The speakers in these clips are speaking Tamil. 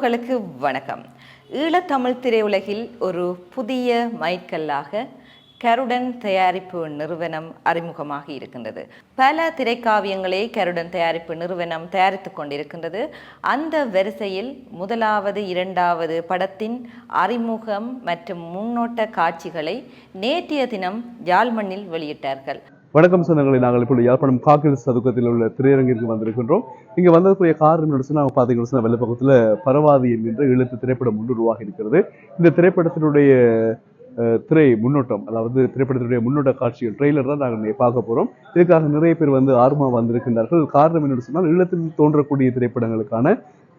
உறவுகளுக்கு வணக்கம். ஈழத்தமிழ் திரையுலகில் ஒரு புதிய மைல்கல்லாக கருடன் தயாரிப்பு நிறுவனம் அறிமுகமாகி இருக்கின்றது. பல திரைக்காவியங்களை கருடன் தயாரிப்பு நிறுவனம் தயாரித்து கொண்டிருக்கின்றது. அந்த வரிசையில் முதலாவது இரண்டாவது படத்தின் அறிமுகம் மற்றும் முன்னோட்ட காட்சிகளை நேற்றைய தினம் ஜால்மண்ணில் வெளியிட்டார்கள். வணக்கம் சொந்தங்களை நாங்கள் இப்பொழுது யாழ்ப்பாணம் காக்கிரஸ் சதுக்கத்தில் உள்ள திரையரங்கிற்கு வந்திருக்கின்றோம். இங்கே வந்ததுக்குரிய காரணம் என்ன சொன்னா பார்த்தீங்கன்னா வெள்ளப்பக்கத்தில் வெள்ளப்பக்கத்துல பரவாதி என்கின்ற எழுத்து திரைப்படம் முன்னுருவாக இருக்கிறது. இந்த திரைப்படத்தினுடைய திரை முன்னோட்டம் அதாவது திரைப்படத்தினுடைய முன்னோட்ட காட்சிகள் ட்ரெய்லர் தான் நாங்கள் பார்க்க போகிறோம் இதுக்காக நிறைய பேர் வந்து ஆர்வமாக வந்திருக்கின்றார்கள். காரணம் என்னன்னு சொன்னால் ஈழத்தில் தோன்றக்கூடிய திரைப்படங்களுக்கான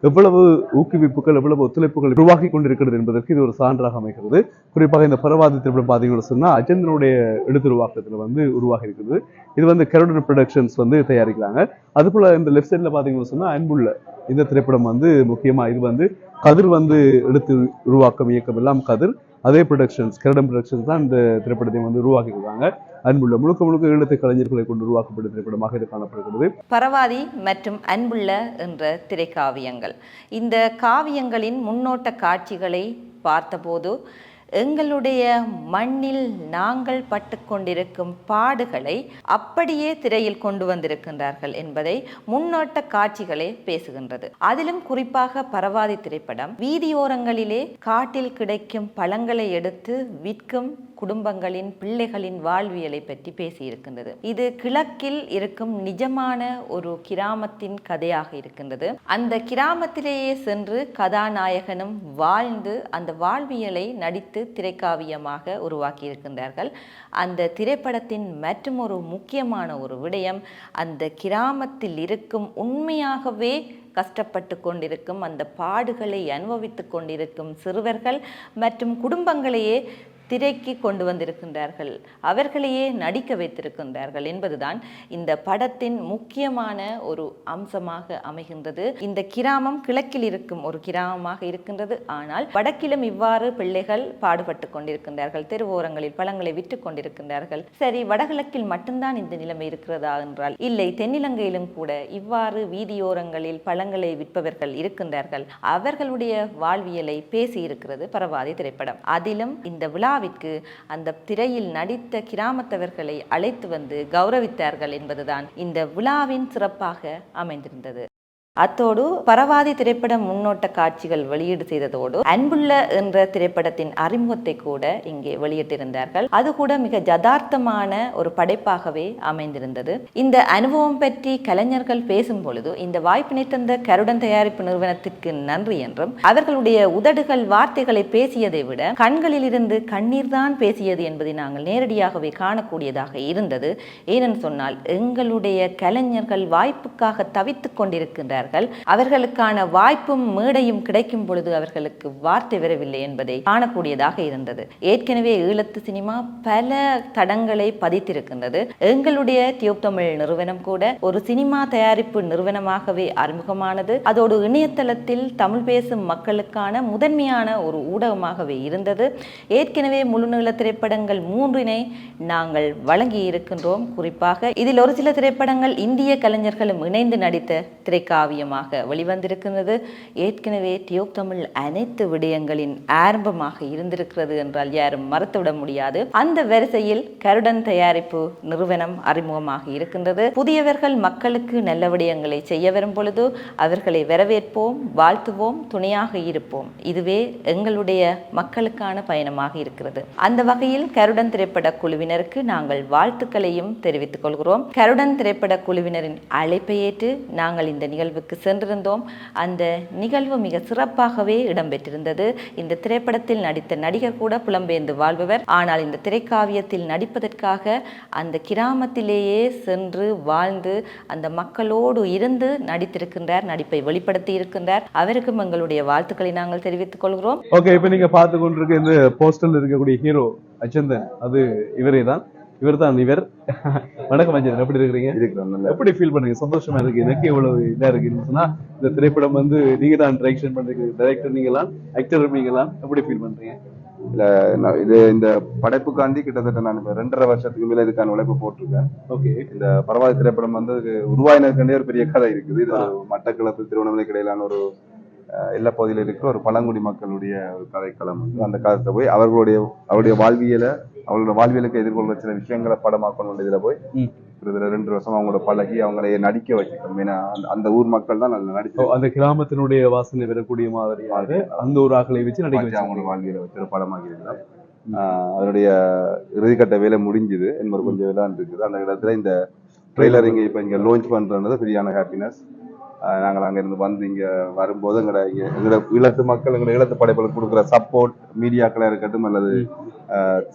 எவ்வளவு ஊக்குவிப்புகள் எவ்வளவு ஒத்துழைப்புகள் உருவாக்கி கொண்டிருக்கிறது என்பதற்கு இது ஒரு சான்றாக அமைகிறது. குறிப்பாக இந்த பரவாதி திரைப்படம் பார்த்தீங்கன்னு சொன்னா அஜந்தனுடைய எழுத்துருவாக்கத்தில் வந்து உருவாகி இருக்குது இது வந்து கருடன் ப்ரொடக்ஷன்ஸ் வந்து தயாரிக்கிறாங்க. அதுபோல இந்த லெஃப்ட் சைடில் பார்த்தீங்கன்னு சொன்னா அன்புள்ள இந்த திரைப்படம் வந்து முக்கியமா இது வந்து கதிர் வந்து எடுத்து உருவாக்கம் இயக்கம் எல்லாம் கதிர். அதே ப்ரொடக்ஷன்ஸ் கருடன் ப்ரொடக்ஷன்ஸ் தான் இந்த திரைப்படத்தை வந்து உருவாக்கி இருக்காங்க அன்புள்ள முழுக்க முழுக்க ஈழத்து கலைஞர்களை கொண்டு உருவாக்கப்பட்ட திரைப்படமாக இது காணப்படுகிறது. பரவாதி மற்றும் அன்புள்ள என்ற திரைக்காவியங்கள். இந்த காவியங்களின் முன்னோட்ட காட்சிகளை பார்த்தபோது எங்களுடைய மண்ணில் நாங்கள் பட்டு கொண்டிருக்கும் பாடுகளை அப்படியே திரையில் கொண்டு வந்திருக்கின்றார்கள் என்பதை முன்னோட்ட காட்சிகளே பேசுகின்றது. அதிலும் குறிப்பாக பரவாதி திரைப்படம் வீதியோரங்களிலே காட்டில் கிடைக்கும் பழங்களை எடுத்து விற்கும் குடும்பங்களின் பிள்ளைகளின் வாழ்வியலை பற்றி பேசியிருக்கின்றது. இது கிழக்கில் இருக்கும் நிஜமான ஒரு கிராமத்தின் கதையாக இருக்கின்றது. அந்த கிராமத்திலேயே சென்று கதாநாயகனும் வாழ்ந்து அந்த வாழ்வியலை நடித்து திரைக்காவியமாக உருவாக்கி இருக்கின்றார்கள் அந்த திரைப்படத்தின் மற்றும் ஒரு முக்கியமான ஒரு விடயம் அந்த கிராமத்தில் இருக்கும் உண்மையாகவே கஷ்டப்பட்டு கொண்டிருக்கும் அந்த பாடுகளை அனுபவித்து கொண்டிருக்கும் சிறுவர்கள் மற்றும் குடும்பங்களையே திரைக்கு கொண்டு வந்திருக்கின்றார்கள். அவர்களையே நடிக்க வைத்திருக்கின்றார்கள் என்பதுதான் இந்த படத்தின் முக்கியமான ஒரு அம்சமாக அமைகின்றது. இந்த கிராமம் கிழக்கில் இருக்கும் ஒரு கிராமமாக இருக்கின்றது. ஆனால் வடக்கிலும் இவ்வாறு பிள்ளைகள் பாடுபட்டு கொண்டிருக்கின்றார்கள். தெருவோரங்களில் பழங்களை விற்று கொண்டிருக்கின்றார்கள். சரி வடகிழக்கில் மட்டும்தான் இந்த நிலைமை இருக்கிறதா என்றால் இல்லை. தென்னிலங்கையிலும் கூட இவ்வாறு வீதியோரங்களில் பழங்களை விற்பவர்கள் இருக்கின்றார்கள். அவர்களுடைய வாழ்வியலை பேசி இருக்கிறது பரவாதி திரைப்படம். அதிலும் இந்த விழா விழாவிற்கு அந்த திரையில் நடித்த கிராமத்தவர்களை அழைத்து வந்து கௌரவித்தார்கள் என்பதுதான் இந்த விழாவின் சிறப்பாக அமைந்திருந்தது. அத்தோடு பரவாதி திரைப்பட முன்னோட்ட காட்சிகள் வெளியீடு செய்ததோடு அன்புள்ள என்ற திரைப்படத்தின் அறிமுகத்தை கூட இங்கே வெளியிட்டிருந்தார்கள். அது கூட மிக ஜதார்த்தமான ஒரு படைப்பாகவே அமைந்திருந்தது. இந்த அனுபவம் பற்றி கலைஞர்கள் பேசும் பொழுது இந்த வாய்ப்பினை தந்த கருடன் தயாரிப்பு நிறுவனத்திற்கு நன்றி என்றும் அவர்களுடைய உதடுகள் வார்த்தைகளை பேசியதை விட கண்களில் இருந்து கண்ணீர் தான் பேசியது என்பதை நாங்கள் நேரடியாகவே காணக்கூடியதாக இருந்தது. ஏனென்று சொன்னால் எங்களுடைய கலைஞர்கள் வாய்ப்புக்காக தவித்துக் கொண்டிருக்கின்றார்கள் அவர்களுக்கான வாய்ப்பும் மேடையும் கிடைக்கும் பொழுது அவர்களுக்கு வார்த்தை வரவில்லை என்பதை காணக்கூடியதாக இருந்தது. ஏற்கனவே ஈழத்து சினிமா பல தடங்களை பதித்திருக்கின்றது. எங்களுடைய டியூப் தமிழ் நிறுவனம் கூட ஒரு சினிமா தயாரிப்பு நிறுவனமாகவே அறிமுகமானது. அதோடு இணையதளத்தில் தமிழ் பேசும் மக்களுக்கான முதன்மையான ஒரு ஊடகமாகவே இருந்தது. ஏற்கனவே முழுநீள திரைப்படங்கள் மூன்றினை நாங்கள் வழங்கி இருக்கின்றோம் குறிப்பாக இதில் ஒரு சில திரைப்படங்கள் இந்திய கலைஞர்களும் இணைந்து நடித்த காவியமாக வெளிவந்திருக்கின்றது ஏற்கனவே டியோப் தமிழ் அனைத்து விடயங்களின் ஆரம்பமாக இருந்திருக்கிறது என்றால் யாரும் மறுத்துவிட முடியாது. அந்த வரிசையில் கருடன் தயாரிப்பு நிறுவனம் அறிமுகமாக இருக்கின்றது. புதியவர்கள் மக்களுக்கு நல்ல விடயங்களை செய்ய வரும் பொழுது அவர்களை வரவேற்போம் வாழ்த்துவோம் துணையாக இருப்போம். இதுவே எங்களுடைய மக்களுக்கான பயணமாக இருக்கிறது. அந்த வகையில் கருடன் திரைப்பட குழுவினருக்கு நாங்கள் வாழ்த்துக்களையும் தெரிவித்துக் கொள்கிறோம். கருடன் திரைப்பட குழுவினரின் அழைப்பை ஏற்று நாங்கள் இந்த நிகழ்வு நிகழ்வுக்கு சென்றிருந்தோம். அந்த நிகழ்வு மிக சிறப்பாகவே இடம்பெற்றிருந்தது. இந்த திரைப்படத்தில் நடித்த நடிகர் கூட புலம்பெயர்ந்து வாழ்பவர். ஆனால் இந்த திரைக்காவியத்தில் நடிப்பதற்காக அந்த கிராமத்திலேயே சென்று வாழ்ந்து அந்த மக்களோடு இருந்து நடித்திருக்கின்றார் நடிப்பை வெளிப்படுத்தி இருக்கின்றார். அவருக்கும் எங்களுடைய வாழ்த்துக்களை நாங்கள் தெரிவித்துக் கொள்கிறோம். ஓகே இப்போ நீங்க பார்த்து கொண்டிருக்க இந்த போஸ்டர்ல இருக்கக்கூடிய ஹீரோ அச்சந்தன் அது இவரே தான். இவர் தான் இவர். வணக்கம் அஜந்தன் எப்படி இருக்கிறீங்க? எப்படி ஃபீல் பண்றீங்க? சந்தோஷமா இருக்கு. எனக்கு எவ்வளவு இதா இருக்குன்னு சொன்னா இந்த திரைப்படம் வந்து நீங்க தான் டைரக்ஷன் பண்றீங்க. டைரக்டர் நீங்களாம் ஆக்டர் நீங்களாம். எப்படி ஃபீல் பண்றீங்க? இல்ல இது இந்த படைப்புக்காண்டி கிட்டத்தட்ட நான் இப்ப ரெண்டரை வருஷத்துக்கு மேல இதுக்கான உழைப்பு போட்டிருக்கேன். ஓகே இந்த பரவாயில்ல திரைப்படம் வந்து உருவாயினதுக்காண்டே ஒரு பெரிய கதை இருக்குது. இது ஒரு மட்டக்களப்பு திருவண்ணாமலைக்கு இடையிலான ஒரு எல்லா பகுதியிலும் இருக்கிற ஒரு பழங்குடி மக்களுடைய ஒரு கதைக்களம் வந்து அந்த காலத்துல போய் அவர்களுடைய அவருடைய வாழ்வியலை அவங்களோட வாழ்வியலுக்கு எதிர்கொள்கிற சில விஷயங்களை படமாக்கணும் இதுல போய். கிட்டத்தட்ட ரெண்டு வருஷம் அவங்களோட பழகி அவங்களை நடிக்க வச்சுட்டோம். ஏன்னா அந்த- ஊர் மக்கள் தான் நல்லா So, நடிச்சு அந்த கிராமத்தினுடைய வாசனை பெறக்கூடிய மாதிரியாக அந்த ஒரு ஆக்களை வச்சு நடிக்க வச்சு அவங்களோட வாழ்வியலை வச்சு இருக்கிறோம். ஆஹ் அதனுடைய இறுதிக்கட்ட வேலை முடிஞ்சுது. என்பது கொஞ்சம் வேலை இருக்குது அந்த இடத்துல இந்த ட்ரெய்லர் இங்க இப்ப இங்க லான்ச் பண்றது பெரியான ஹாப்பினஸ் நாங்கள் அங்க இருந்து வந்து இங்கே வரும்போது எங்களோட எங்களோட ஈழத்து மக்கள் எங்களோட ஈழத்து படைப்புகளுக்கு கொடுக்குற சப்போர்ட் மீடியாக்களாக இருக்கட்டும் அல்லது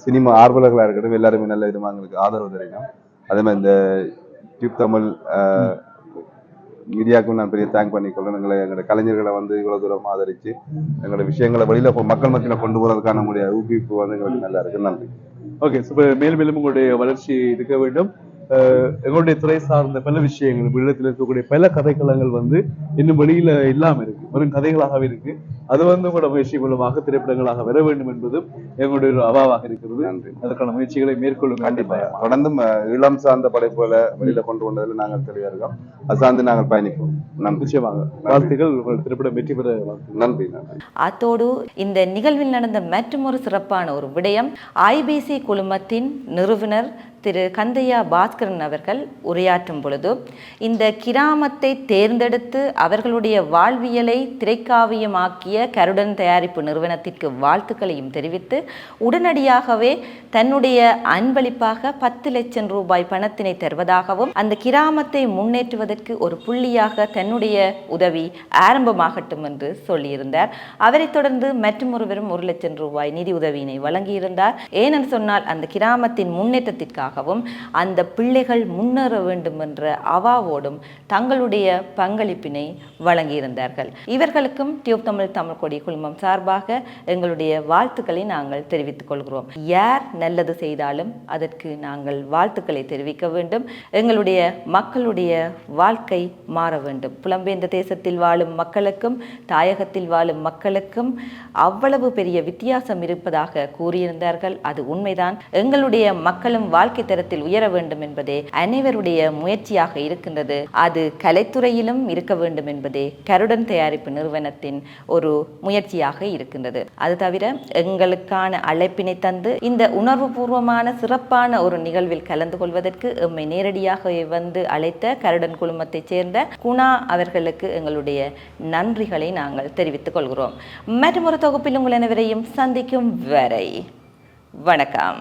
சினிமா ஆர்வலர்களாக இருக்கட்டும் எல்லாருமே நல்ல விதமாக எங்களுக்கு ஆதரவு தெரியும் அதே மாதிரி இந்த டியூப் தமிழ் மீடியாவுக்கும் நான் பெரிய தேங்க் பண்ணிக்கொள்ளேன் எங்களை எங்களோட கலைஞர்களை வந்து இவ்வளோ தூரம் ஆதரித்து எங்களோட விஷயங்களை வெளியில் மக்கள் மத்தியில் கொண்டு போகிறதுக்கான உங்களுடைய ஊக்குவிப்பு வந்து எங்களுக்கு நல்லா இருக்கு நன்றி ஓகே சூப்பர் மேலும் மேலும் உங்களுடைய வளர்ச்சி இருக்க வேண்டும். எங்களுடைய துறை சார்ந்த பல விஷயங்கள் இடத்தில் இருக்கக்கூடிய பல கதைக்களங்கள் வந்து இன்னும் வெளியில இல்லாம இருக்கு. வெறும் கதைகளாகவே இருக்கு. அது வந்து உங்களோட முயற்சி மூலமாக திரைப்படங்களாக வர வேண்டும் என்பதும் எங்களுடைய ஒரு அவாவாக இருக்கிறது. நன்றி. அதற்கான முயற்சிகளை மேற்கொள்ளும் கண்டிப்பா. தொடர்ந்து இளம் சார்ந்த படைப்புகளை வெளியில கொண்டு வந்ததுல நாங்கள் தெளிவா இருக்கோம். அது சார்ந்து நாங்கள் பயணிப்போம். நன்றி. நிச்சயமாக. வாழ்த்துக்கள். உங்கள் திரைப்படம் வெற்றி பெற நன்றி அத்தோடு இந்த நிகழ்வில் நடந்த மற்றுமொரு சிறப்பான ஒரு விடயம் ஐபிசி குழுமத்தின் நிறுவனர் திரு கந்தையா பாஸ்கரன் அவர்கள் உரையாற்றும் பொழுது இந்த கிராமத்தை தேர்ந்தெடுத்து அவர்களுடைய வாழ்வியலை திரைக்காவியமாக்கிய கருடன் தயாரிப்பு நிறுவனத்திற்கு வாழ்த்துக்களையும் தெரிவித்து உடனடியாகவே தன்னுடைய அன்பளிப்பாக பத்து லட்சம் ரூபாய் பணத்தினை தருவதாகவும் அந்த கிராமத்தை முன்னேற்றுவதற்கு ஒரு புள்ளியாக தன்னுடைய உதவி ஆரம்பமாகட்டும் என்று சொல்லியிருந்தார். அவரைத் தொடர்ந்து மற்றும் ஒருவரும் ஒரு லட்சம் ரூபாய் நிதி உதவியினை வழங்கியிருந்தார். ஏனென்று சொன்னால் அந்த கிராமத்தின் முன்னேற்றத்திற்காகவும் அந்த பிள்ளைகள் முன்னேற வேண்டும் என்ற அவாவோடும் தங்களுடைய பங்களிப்பினை வழங்கியிருந்தார்கள். இவர்களுக்கும் டியூப் தமிழ் தமிழ் கொடி குழுமம் சார்பாக எங்களுடைய வாழ்த்துக்களை நாங்கள் தெரிவித்துக் கொள்கிறோம். யார் நல்லது செய்தாலும் அதற்கு நாங்கள் வாழ்த்துக்களை தெரிவிக்க வேண்டும். எங்களுடைய மக்களுடைய வாழ்க்கை மாற வேண்டும். புலம்பெயர்ந்த தேசத்தில் வாழும் மக்களுக்கும் தாயகத்தில் வாழும் மக்களுக்கும் அவ்வளவு பெரிய வித்தியாசம் இருப்பதாக கூறியிருந்தார்கள். அது உண்மைதான். எங்களுடைய மக்களும் வாழ்க்கை தரத்தில் உயர வேண்டும் என்பதே அனைவருடைய முயற்சியாக இருக்கின்றது. அது கலைத்துறையிலும் இருக்க வேண்டும் என்பதே கருடன் தயாரிப்பு நிறுவனத்தின் ஒரு முயற்சியாக இருக்கின்றது. அது தவிர எங்களுக்கான அழைப்பினை தந்து இந்த உணர்வுபூர்வமான சிறப்பான ஒரு நிகழ்வில் கலந்து கொள்வதற்கு எம்மை நேரடியாக வந்து அழைத்த கருடன் குழுமத்தைச் சேர்ந்த குணா அவர்களுக்கு எங்களுடைய நன்றிகளை நாங்கள் தெரிவித்துக் கொள்கிறோம். மற்றும் ஒரு தொகுப்பில் உங்கள் அனைவரையும் சந்திக்கும் வரை வணக்கம்.